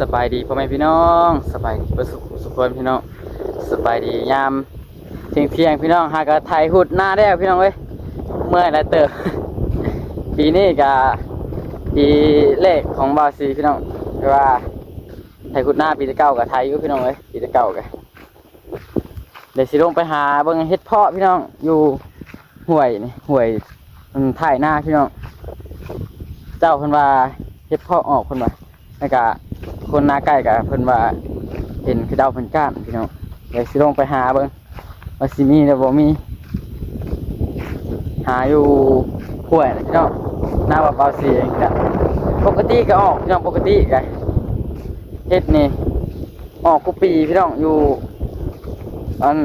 สบายดีพ่อแม่พี่น้องสบายดีประสุขสุขคนพี่น้องสบายดียามเที่ยงเที่ยงพี่น้องหากะไทยหุดหน้าได้พี่น้องเอ้ยเมื่อยแล้วเติบปีนี้กะปีเลขของบาซีพี่น้องเรียกว่าไทยหุดหน้าปีที่เก้ากับไทยอยู่พี่น้องเอ้ยปีที่เก้ากัเดี๋ยวสิลงไปหาเบิ่งเฮ็ดเพาะพี่น้องอยู่ห้วยนี่ห้วยมันถ่ายหน้าพี่น้อง เจ้าเพิ่นว่าเฮ็ดเพาะออกเพิ่นว่าแล้วก็ คนหน้าใกล้กับเพิ่นว่าเห็นคือเดาเพิ่นก้านพี่น้องเดี๋ยวสิลงไปหาเบิ่งว่าสิมีหรือบ่มี หาอยู่ห้วยนะพี่น้องหน้าว่าเบาเสียงนะปกติก็ออกพี่น้องปกติก็เฮ็ดนี่ออกกุปีพี่น้องอยู่อัน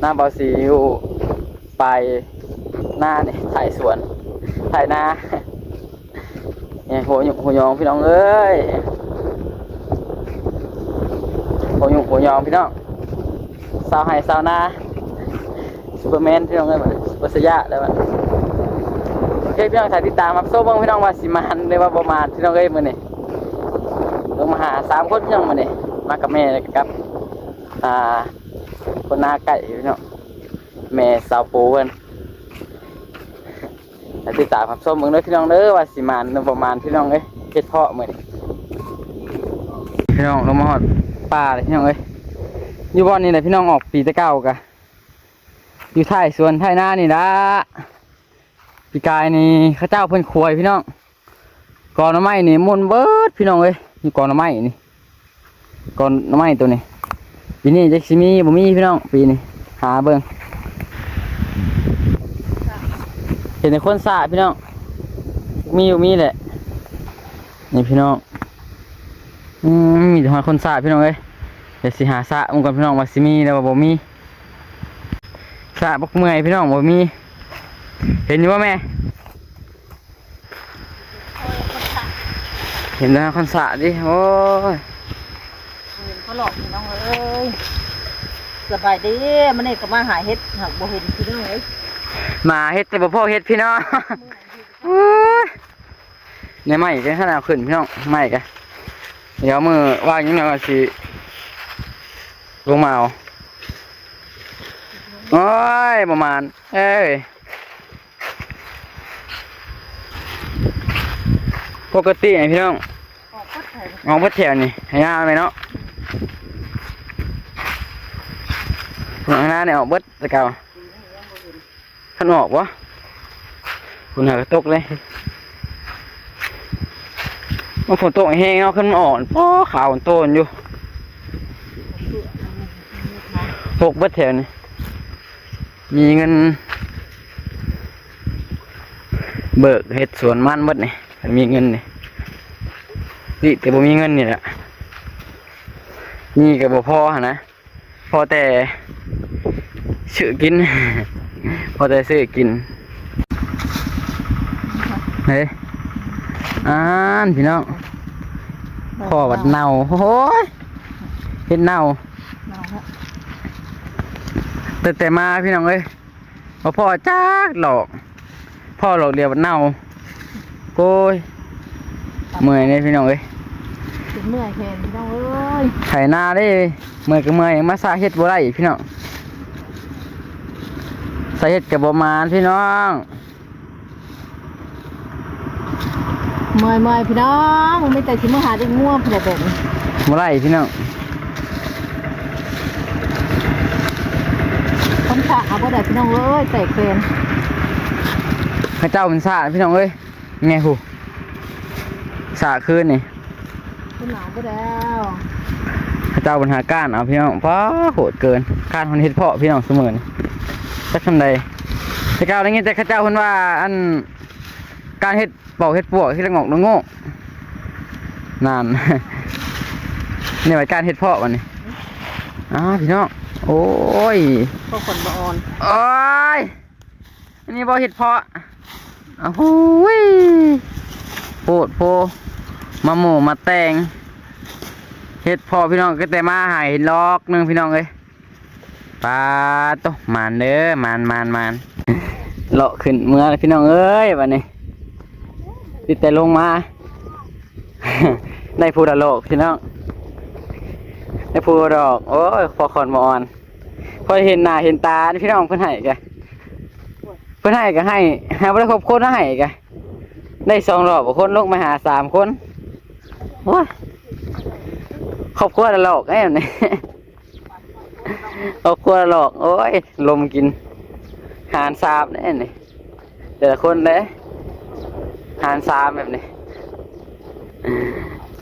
หน้าเบาสีอยู่ปลายหน้านี่ถ่ายสวนถ่ายนาเนี่ยหัวหยุกหัวยองพี่น้องเอ้ย หัวหยุกหัวยองพี่น้องสาวไห้สาวนาซูเปอร์แมนพี่น้องเอ้ยมันซุปเปอร์สยะแล้วมันโอเคพี่น้องถ่ายติดตามครับโซ่เบิ้งพี่น้องว่าสิมานหรือว่าประมาณพี่น้องเอ้ยมือนี้ลงมาหาสามคนพี่น้องมื้อนี้มากับแม่แล้วก็กับอ่าคนหน้าไก่พี่น้องแม่สาวปูเพิ่นแต่ติดตามครับส้มเมืองเด้อพี่น้องเด้อว่าสิมานประมาณพี่น้องเอ้ยเฮ็ดเพาะมื้อนี้พี่น้องลงมาฮอด ป่าเลยพี่น้องเอ้ยอยู่บ่อนนี่แหละพี่น้องออกปีตะเก้ากะอยู่ท้ายสวนท้ายหน้านี่ละปีกายนี่ข้าเจ้าเพิ่นควยพี่น้องกอนน้ำไม้นี่มุนเบิดพี่น้องเอ้ยอยู่กอนน้ำไม้นี่กอนน้ำไม้ตัวนี้ปีนี้จักสิมีบ่มีพี่น้องปีนี้หาเบิ่งเห็นในคนสาพี่น้องมีอยู่มีแหละนี่พี่น้อง อืมมีแต่คนสาพี่น้องเอ้ยเดี๋ยวสิหาสะมึงก่อนพี่น้องว่าสิมีแล้วว่าบ่มีสะบักเมื่อยพี่น้องบ่มี เห็นอยู่ว่าแม่ เห็นแล้วคนสาดิโอ้ยเขาหลอกพี่น้องเอ้ยสบายดีมันนี่ก็มาหาเฮ็ดหักบ่เห็นพี่น้องเอ้ยหมาเฮ็ดแต่บ่พ่อเฮ็ดพี่น้องโอ้ยในไม้กันขนาดขึ้นพี่น้องไม้กัน เดี๋ยวมือว่างอยังไงว่าสิลงมาเอาโอ้ยประมาณ เอ้ยปกติไงพี่น้องออกก็ไถเอาเพื่อแถวนี่ให้งาไหมเนาะหลังหน้าเนี่ยออกเบิดตะเกาขันออกวะคุณหากระตกเลย มันฝนตกแห้งเนาะขึ้นมาอ่อนป้อขาวมันอยู่หกเบิดแถวนี่มีเงิน เบิกเฮ็ดสวนมันเบิดนี่ถ้ามีเงินนี่นี่แต่บ่มีเงินนี่แหละนี่ก็บ่พอนะพอแต่ซื้อกิน พอแต่ซื้อกินเฮ้ อ่านพี่น้องพ่อวัดเน่าโอ้ยเฮ็ดเน่าเนาฮะแต่แต่มาพี่น้องเอ้ยบ่พ่อจักหลอก พ่อหลอกเดียววัดเน่าโอ้ยเมื่อยเนี่ยพี่น้องเอ้ยถึงเมื่อยแทนพี่น้องเอ้ยไถนาได้เมื่อยก็เมื่อยมาสาเฮ็ดบ่ได้พี่น้องสาเฮ็ดกับบ่มานพี่น้อง เมื่อยเมื่อยพี่น้องมันไม่แต่สิมาหาได้ง่วงแบบแบบนี้บ่ได้พี่น้องคนสะเอาบ่ได้พี่น้องเอ้ยแตกเป็นพระเจ้ามันสาพี่น้องเอ้ยไงหูสาคืนนี่คนหนาวบ่แล้วพระเจ้าบรรหาก้านเอาพี่น้องป้าโหดเกินก้านคนเฮ็ดเพาะพี่น้องเสมอนี่จักทำใดพระเจ้าได้ยินแต่ข้าเจ้าเพิ่นว่าอัน การเฮ็ดปอกเฮ็ดปวกเฮ็ดละงอกละโง่นานนี่ว่าการเฮ็ดเพาะวันนี้อ้าพี่น้องโอ้ยก็คนบ่อ่อนโอ้ยอันนี้บ่เห็ดเพาะอ้าวหูยโปดโพมาหมูมาแตงเห็ดเพาะพี่น้องก็แต่มาใหายลอกหนึงพี่น้องเอ้ยปลาโตะมานเด้อมานมานมานเลาะขึ้นเมื่อแล้วพี่น้องเอ้ยวันนี้ ติดแต่ลงมา ได้พูดอะโลกพี่น้องได้พูดอก โอ้ยพอคอนมออนพอเห็นหน้าเห็นตาพี่น้องเพิ่อนให้กะเพิ่อนให้ก็ให้หาบ่ได้ครบคนให้กะได้สองรอบคนลงมาหาสามคนโอ้ยครอบครัวละหลอกแน่นี่ครอบครัวละหลอกโอ้ยลมกินหารสามแน่นี่แต่ละคนเลยารสามแบบนี้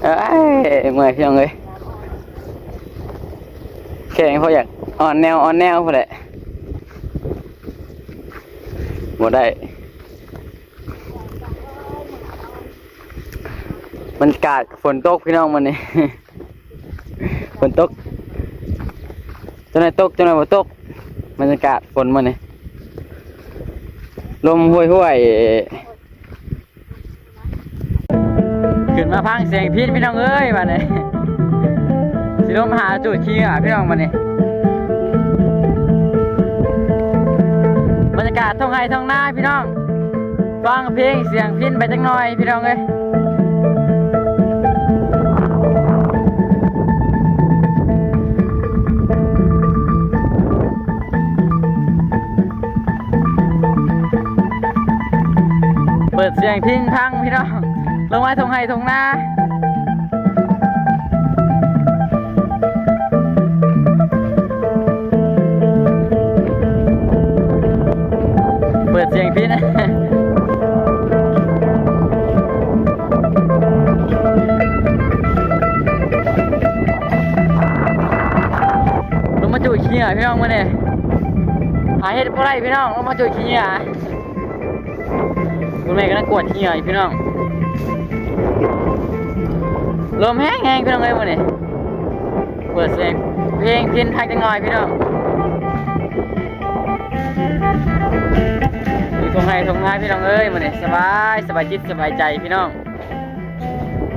เอ้ยเมื่อยพี่น้องเอ้ยแข่งเพราอยากอ่อนแนวอ่อนแนวพอแหละบ่ได้มันกาดฝนตกพี่น้องมันนี่ฝนตกจนไหนตกจนไหนบ่ตกบรรยากาศฝนมันนี่ลมห้วยห้วย ขึ้นมาพังเสียงพิษพี่น้องเอ้ยมาเนี่ยสิลมหาจุดขี้อะพี่น้องมาเนี่ยบรรยากาศท้องไห้ท้องหน้าพี่น้องฟังเพลงเสียงพินไปจังหน่อยพี่น้องเอ้ยเปิดเสียงพิงพังพี่น้อง ลงมาทงไห้ทงน้าเปิดเสียงพินลงมาจุยขี้เหงื่อพี่น้องมาเนี่ยหาเห็ดบ่ไรพี่น้องลงมาจุยขี้เหงื่อคุณแม่ก็นั่งกวดขี้เหงื่ออยู่พี่น้อง ลมแห้งแห้งพี่น้องเลยวันนี้เปิดเสียงเพลงพินพักจังหน่อยพี่น้องมีทงไห้ทงงายพี่น้องเอ้ยวันนี้สบายสบายจิตสบายใจพี่น้อง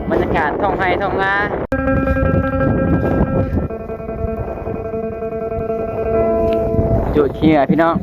บรรยากาศทองไห้ทองงาจุดเหงื่อพี่น้อง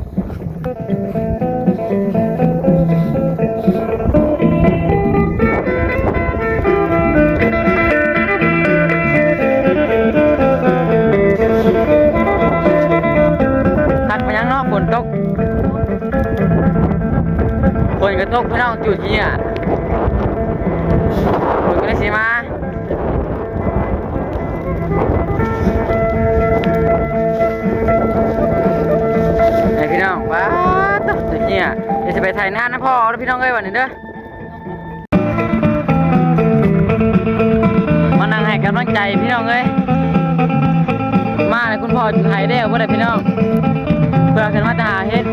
ไถ่ายหน้านะพ่อแล้วพี่น้องเอ้ยวันนี้เด้อมานั่งให้กำลังใจพี่น้องเอ้ยมาเลยคุณพ่อจุดไทยได้เอาไ่ได้พี่น้องเพื่อขึ้นมาตาเฮ็ด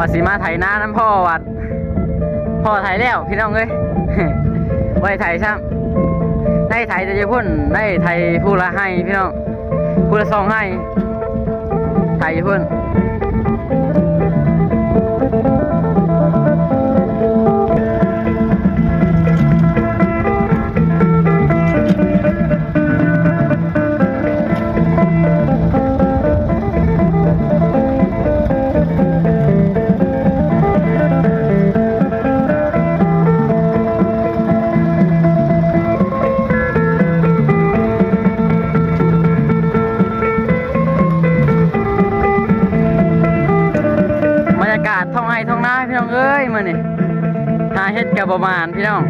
ว่าสีมาไถนาน้ำพ่อวัด พ่อไถแล้วพี่น้องเอ้ยไว้ไถซ้ำได้ไถแต่จะพุ่นได้ไถผู้ละให้พี่น้องผู้ละสองให้ไถจะพุ่น กับประมาณพี่น้อง